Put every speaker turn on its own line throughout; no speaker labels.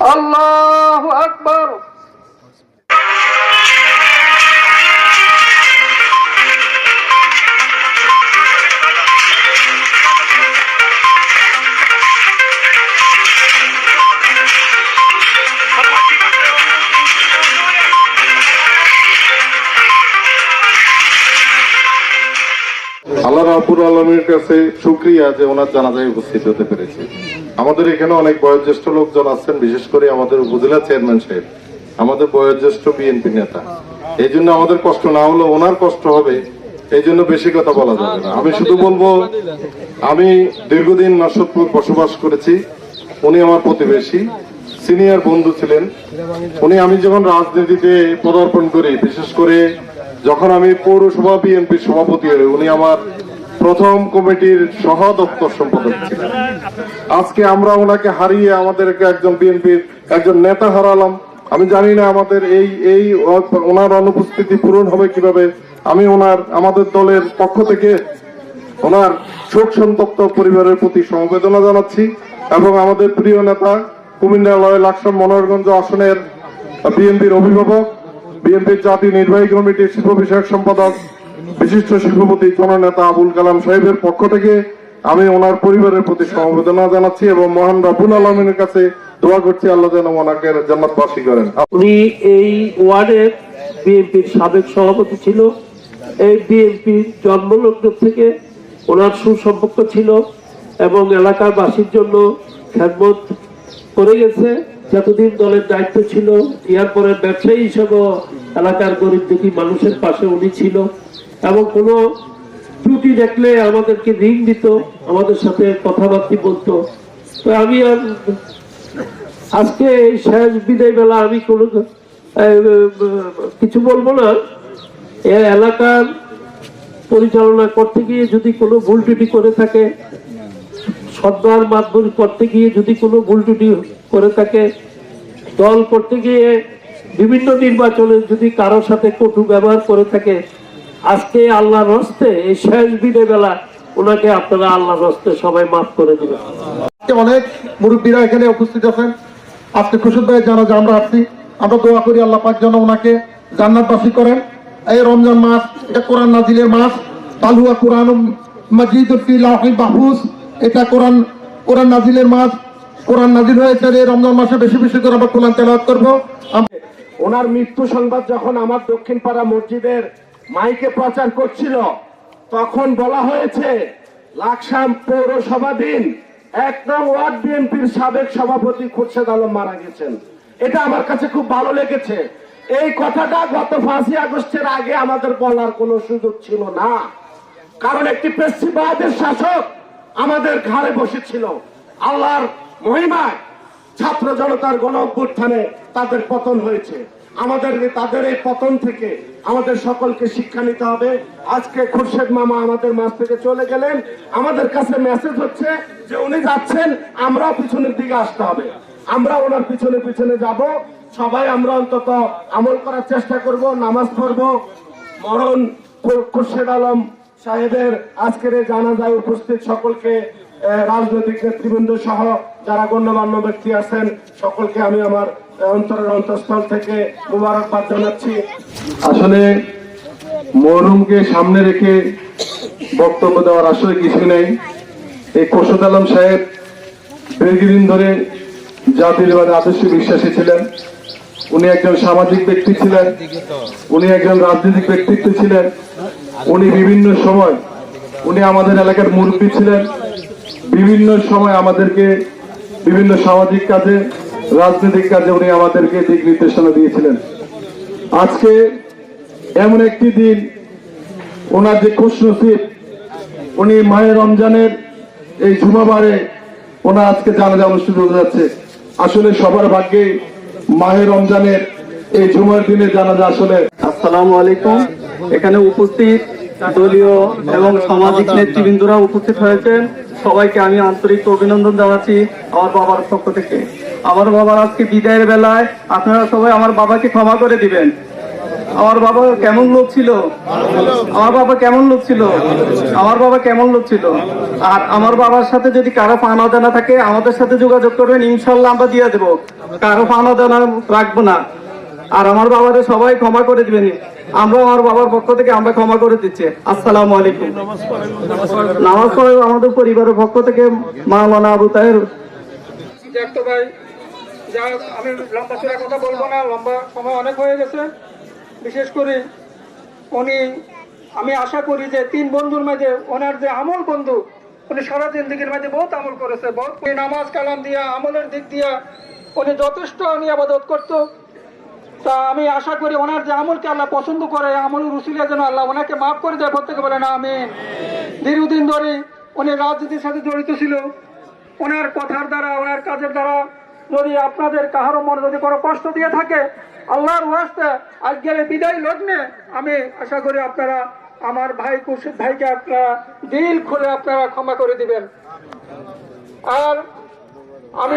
আল্লাহ আকবর।
আল্লাহ রাবুল আলমীর কাছে শুক্রিয়া যে ওনার জানাজায় উপস্থিত হতে পেরেছে। আমাদের এখানে অনেক বয়োজ্যেষ্ঠ লোকজন আছেন, বিশেষ করে আমাদের উপজেলা চেয়ারম্যান সাহেব, আমাদের বয়োজ্যেষ্ঠ বিএনপি নেতা। এই জন্য আমাদের কষ্ট না হলেও ওনার কষ্ট হবে, এই জন্য বেশি কথা বলা যাবে না। আমি শুধু বলব, আমি দীর্ঘদিন নরসদপুর বসবাস করেছি, উনি আমার প্রতিবেশী, সিনিয়র বন্ধু ছিলেন। উনি আমি যখন রাজনীতিতে পদার্পণ করি, বিশেষ করে যখন আমি পৌরসভা বিএনপির সভাপতি হই, উনি আমার প্রথম কমিটির সহ দপ্তর সম্পাদক ছিলেন। আজকে আমরা ওনাকে হারিয়ে আমাদেরকে একজন বিএনপির একজন নেতা হারালাম। আমি জানি না আমাদের এই এই ওনার অনুপস্থিতি পূরণ হবে কীভাবে। আমি ওনার, আমাদের দলের পক্ষ থেকে ওনার শোক সন্তপ্ত পরিবারের প্রতি সমবেদনা জানাচ্ছি এবং আমাদের প্রিয় নেতা কুমিল্লা লয় লাকসাম মনোহরগঞ্জ আসনের বিএনপির অভিভাবক, বিএনপির জাতীয় নির্বাহী কমিটির শিল্প বিষয়ক সম্পাদক বিশিষ্ট শিল্পপতি জননেতা আবুল কালাম সাহেবের পক্ষ থেকে আমি ওনার পরিবারের প্রতি সমবেদনা জানাচ্ছি এবং মহান রাবুল আলমিনের কাছে দোয়া করছি আল্লাহ যেন ওনাকে জান্নাতবাসী করেন।
উনি এই ওয়ার্ডের বিএনপির সাবেক সভাপতি ছিল। এই বিএনপির জন্মলগ্ন থেকে ওনার সুসম্পর্ক ছিল এবং এলাকার বাসীর জন্য খেদমত করে গেছে। যতদিন দলের দায়িত্ব ছিল, ইয়ার পরে ব্যবসায়ী হিসেবে এলাকার গরিব দুঃখী মানুষের পাশে উনি ছিল। এবং কোনো ত্রুটি দেখলে আমাদেরকে রিং দিত, আমাদের সাথে কথাবার্তা বলতো। তো আমি আর আজকে এই শেষ বিদায় বেলা আমি কোনো কিছু বলব না। এলাকার পরিচালনা করতে গিয়ে যদি কোনো ভুল ত্রুটি করে থাকে সদ্বার মাধ্যম করতে গিয়ে যদি কোনো ভুল ত্রুটি করে থাকে, দল করতে গিয়ে বিভিন্ন নির্বাচনে যদি কারোর সাথে কটু ব্যবহার করে থাকে আজকে আল্লাহর হস্তে এই শেষ বিদায় বেলা ওনাকে আপনারা আল্লাহর হস্তে সবাই মাফ করে দিবেন।
আজকে অনেক মুরব্বীরা এখানে উপস্থিত আছেন। আজকে খুশিদ ভাই জানা যে আমরা আসছি আমরা দোয়া করি আল্লাহ পাক যেন ওনাকে জান্নাতবাসী করেন। এই রমজান মাস এটা কোরআন নাজিলের মাস। তালুয়া কোরআন মজিদ ফি লাহি মাহফুজ এটা কোরআন কোরআন নাজিলের মাস। কোরআন নাজিল হয়েছে এই রমজান মাসে বেশি বেশি করে আমরা কোরআন তেলাওয়াত করব।
ওনার মৃত্যু সংবাদ যখন আমার দক্ষিণ পাড়া মসজিদের মাইকে প্রচার করছিল। তখন বলা হয়েছে, লাকসাম পৌরসভাধীন এক নং ওয়ার্ড বিএনপির সাবেক সভাপতি খুরশেদ আলম মারা গেছেন। এটা আমার কাছে খুব ভালো লেগেছে। এই কথাটা গত পাঁচই আগস্টের আগে আমাদের বলার কোনো সুযোগ ছিল না। কারণ একটি পেশিবাদের শাসক আমাদের ঘাড়ে বসেছিল। আল্লাহর মহিমায় ছাত্র জনতার গণ অভ্যুত্থানে তাদের পতন হয়েছে। আমাদের তাদের এই পতন থেকে আমাদের সকলকে শিক্ষা নিতে হবে। আজকে খুরশেদ মামা আমাদের মাঝ থেকে চলে গেলেন। আমাদের কাছে মেসেজ হচ্ছে যে উনি যাচ্ছেন, আমরাও পিছনের দিকে আসতে হবে। আমরা ওনার পিছনে পিছনে যাব। সবাই আমরা অন্তত আমল করার চেষ্টা করব, নামাজ পড়ব। মরণ খুরশেদ আলম সাহেবের আজকের এই জানাজায় উপস্থিত সকলকে রাজনৈতিক নেতৃবৃন্দ সহ যারা গণ্যমান্য ব্যক্তি আছেন, সকলকে আমি আমার অন্তরের অন্তঃস্থল থেকে মুবারকবাদ জানাচ্ছি।
আসলে মরহুমকে সামনে রেখে বক্তব্য দেওয়ার আসলে কিছু নেই। এই খোরশেদ আলম সাহেব দীর্ঘদিন ধরে জাতীয়বাদী আদর্শে বিশ্বাসী ছিলেন। উনি একজন সামাজিক ব্যক্তি ছিলেন, উনি একজন রাজনৈতিক ব্যক্তিত্ব ছিলেন। উনি বিভিন্ন সময়, উনি আমাদের এলাকার মুরব্বী ছিলেন। বিভিন্ন সময় আমাদেরকে বিভিন্ন সামাজিক কাজে, রাজনৈতিক কাজে উনি আমাদেরকে দিক নির্দেশনা দিয়েছিলেন। আজকে এমন একটি দিন, ওনার যে খুশ নসিব, উনি মায়ের রমজানের এই জুমাবারে ওনার আজকে জানাজা অনুষ্ঠিত হতে যাচ্ছে। আসলে সবার ভাগ্যে মাহে রমজানের এই জুমার দিনে জানাজা আসলে
আসসালামু আলাইকুম। এখানে উপস্থিত দলীয় এবং সামাজিক নেতৃবৃন্দরা উপস্থিত হয়েছেন। সবাইকে আমি আন্তরিক অভিনন্দন জানাচ্ছি আমার বাবার পক্ষ থেকে। আমার বাবার আজকে বিদায়ের বেলায় আপনারা সবাই আমার বাবাকে ক্ষমা করে দিবেন। আমার বাবা কেমন লোক ছিল? আমার বাবা কেমন লোক ছিল? আমার বাবা কেমন লোক ছিল? আর আমার বাবার সাথে যদি কারও পাওনা দেনা থাকে, আমাদের সাথে যোগাযোগ করবেন, ইনশাল্লাহ আমরা দিয়ে দেবো। কারও পাওনা দেনা রাখব না। আর আমার বাবারে সবাই ক্ষমা করে দিবেন। আমরা আমার বাবার পক্ষ থেকে আমরা ক্ষমা করে দিচ্ছি। আসসালামু আলাইকুম। নামাজ পড়ে আমাদের পরিবারের পক্ষ থেকে মাওলানা আবু তাহের
আমি লম্বা কথা বলব না, লম্বা সময় অনেক হয়ে গেছে। বিশেষ করে উনি, আমি আশা করি যে তিন বন্ধুর মাঝে ওনার যে আমল বন্ধু, উনি সারা জিন্দগির মাঝে বহুত আমল করেছে, বহুত নামাজ কালাম দিয়া, আমলের দিক দিয়া উনি যথেষ্ট উনি আবাদত করতো। তা আমি আশা করি ওনার যে আমলকে আল্লাহ পছন্দ করে আমলের রুসিলে যেন আল্লাহ ওনাকে মাফ করে দেয়, প্রত্যেকে বলে না আমি দীর্ঘদিন ধরে উনি রাজনীতির সাথে জড়িত ছিল। ওনার কথার দ্বারা, ওনার কাজের দ্বারা যদি আপনাদের কাহারও মনে যদি কোনো কষ্ট দিয়ে থাকে, আল্লাহর ওয়াস্তে আজকের বিদায় লগ্নে আমি আশা করি আপনারা আমার ভাই কুশিদ ভাইকে আপনারা দিল খুলে আপনারা ক্ষমা করে দিবেন। আর আমি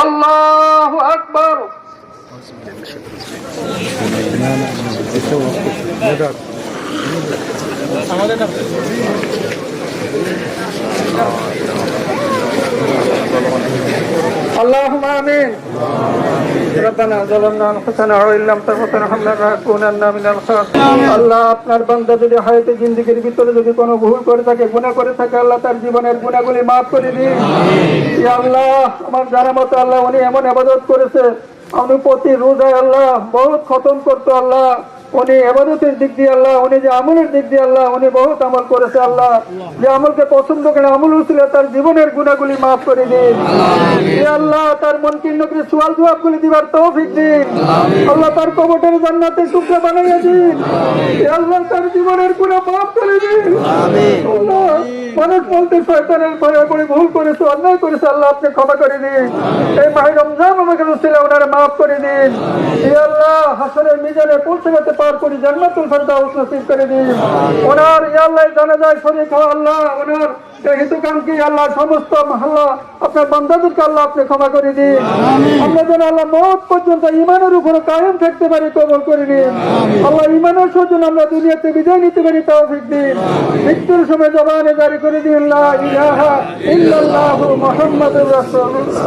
আল্লাহ আকবর। আমাদের اللهم آمين ربنا ظلمنا أنفسنا وإن لم تغفر لنا لنكونن من الخاسرين আল্লাহ আপনার বান্দা যদি হায়াতে জিন্দেগির ভিতরে যদি কোনো ভুল করে থাকে গুনাহ করে থাকে আল্লাহ তার জীবনের গুনাহগুলি মাফ করে দিন ইয়া আল্লাহ আমার জানা মতো আল্লাহ উনি এমন আবাদত করেছে আমি প্রতি রোজায় আল্লাহ বহুত খতম করতো আল্লাহ উনি এবাদতের দিক দিয়ে আল্লাহ উনি যে আমলের দিক দিয়ে আল্লাহ উনি বহুত আমল করেছে আল্লাহ। যে আমলকে পছন্দ করে আমল ছিল তার জীবনের গুণাগুলি মাফ করে দিন। আল্লাহ। তার মন কিন্নকে সোয়াল জবাবগুলি দিবার তৌফিক দিন। আল্লাহ। তার কবটের জান্নাতে টুকরা বানাইয়া দিন। আল্লাহ। তার জীবনের গুণা মাফ করে দিন। আল্লাহ, মানুষ বলতে শয়তানের ভয়ে করে ভুল করেছে অন্যায় করেছে আল্লাহ আপনি ক্ষমা করে দিন। এই মাহি রমজান আমাকে ওনারা মাফ করে দিন। আল্লাহ হাসনের মিজানে পৌঁছাতে পার করি জান্নাতুল ফেরদাউস নসিব করে দিন। ওনার আল্লাহ জানা যায় শরীর খাওয়া আল্লাহ ওনার হিতুকাঙ্ক্ষী আল্লাহ সমস্ত আল্লাহ আপনার বান্দাদেরকে আল্লাহ আপনি ক্ষমা করে দিন। আমরা যেন আল্লাহ মত পর্যন্ত ইমানের উপরে কায়েম থাকতে পারি কবল করে দিন আল্লাহ ইমানের আমরা দুনিয়াতে বিজয় নিতে পারি তৌফিক দিন। মৃত্যুর সময় জবানে জারি করে দিন লা ইলাহা ইল্লাল্লাহু মুহাম্মাদুর রাসূলুল্লাহ।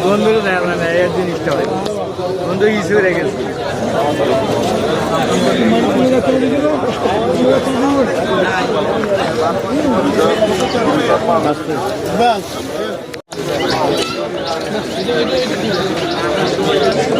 বন্ধুরা দেয় না এই জিনিসটা হয় বন্ধু কিছু রেখেছে
সাংবাদিক সাহেবকে